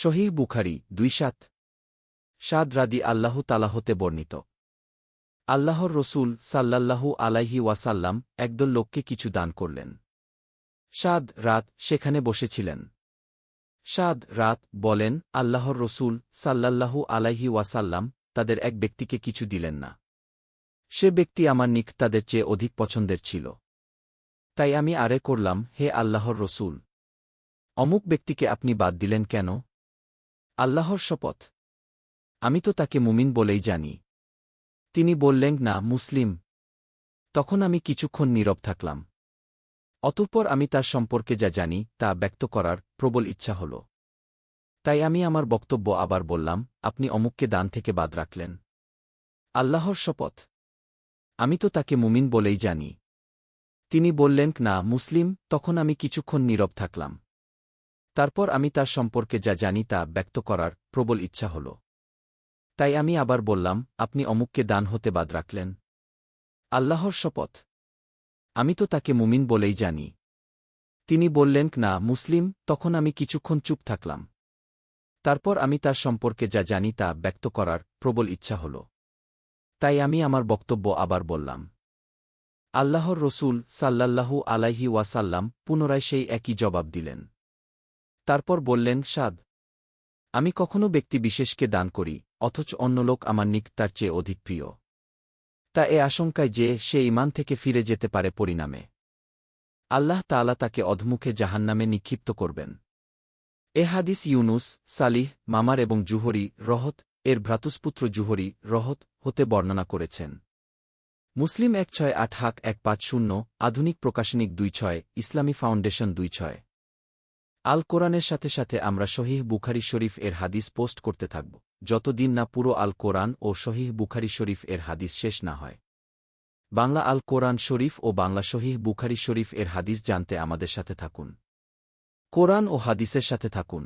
শহীহ বুখারি দুই সাত। সাদ রাদি আল্লাহু তালাহতে বর্ণিত। আল্লাহর রসুল সাল্লাল্লাহু আলাইহি ওয়াসাল্লাম একদল লোককে কিছু দান করলেন। সাদ রাত সেখানে বসেছিলেন। সাদ রাত বলেন, আল্লাহর রসুল সাল্লাল্লাহু আলাইহি ওয়াসাল্লাম তাদের এক ব্যক্তিকে কিছু দিলেন না। সে ব্যক্তি আমার নিক তাদের চেয়ে অধিক পছন্দের ছিল। তাই আমি আরে করলাম, হে আল্লাহর রসুল! অমুক ব্যক্তিকে আপনি বাদ দিলেন কেন? আল্লাহর শপথ। আমি তো তাকে মুমিন বলেই জানি। তিনি বললেন, না, মুসলিম। তখন আমি কিছুক্ষণ নীরব থাকলাম। অতঃপর আমি তার সম্পর্কে যা জানি, তা ব্যক্ত করার প্রবল ইচ্ছা হল। তাই আমি আমার বক্তব্য আবার বললাম, আপনি অমুককে দান থেকে বাদ রাখলেন। আল্লাহর শপথ। আমি তো তাকে মুমিন বলেই জানি। তিনি বললেন, না, মুসলিম। তখন আমি কিছুক্ষণ নীরব থাকলাম। তারপর আমি তার সম্পর্কে যা জানি তা ব্যক্ত করার প্রবল ইচ্ছা হল। তাই আমি আবার বললাম, আপনি অমুককে দান হতে বাদ রাখলেন। আল্লাহর শপথ। আমি তো তাকে মুমিন বলেই জানি। তিনি বললেন, না, মুসলিম, তখন আমি কিছুক্ষণ চুপ থাকলাম। তারপর আমি তার সম্পর্কে যা জানি তা ব্যক্ত করার প্রবল ইচ্ছা হল। তাই আমি আমার বক্তব্য আবার বললাম। আল্লাহর রসুল সাল্লাল্লাহু আলাইহি ওয়াসাল্লাম পুনরায় সেই একই জবাব দিলেন। তারপর বললেন, সাদ, আমি কখনো ব্যক্তি বিশেষকে দান করি, অথচ অন্য লোক আমার নিক তার চেয়ে অধিক প্রিয়। তা এ আশঙ্কায় যে সে ইমান থেকে ফিরে যেতে পারে পরিণামে। আল্লাহ তাআলা তাকে অধমুখে জাহান্নামে নিক্ষিপ্ত করবেন। এ হাদিস ইউনুস, সালিহ, মামার এবং জুহরি, রহত, এর ভ্রাতুস্পুত্র জুহরি, রহত হতে বর্ণনা করেছেন। মুসলিম এক ছয় আট হাক এক পাঁচ শূন্য, আধুনিক প্রকাশনিক দুই ছয়, ইসলামী ফাউন্ডেশন দুই ছয়। আল কোরআনের সাথে সাথে আমরা শহীহ বুখারি শরীফ এর হাদিস পোস্ট করতে থাকব, যতদিন না পুরো আল কোরআন ও শহীহ বুখারি শরীফ এর হাদিস শেষ না হয়। বাংলা আল কোরআন শরীফ ও বাংলা শহীহ বুখারি শরীফ এর হাদিস জানতে আমাদের সাথে থাকুন। কোরআন ও হাদিসের সাথে থাকুন।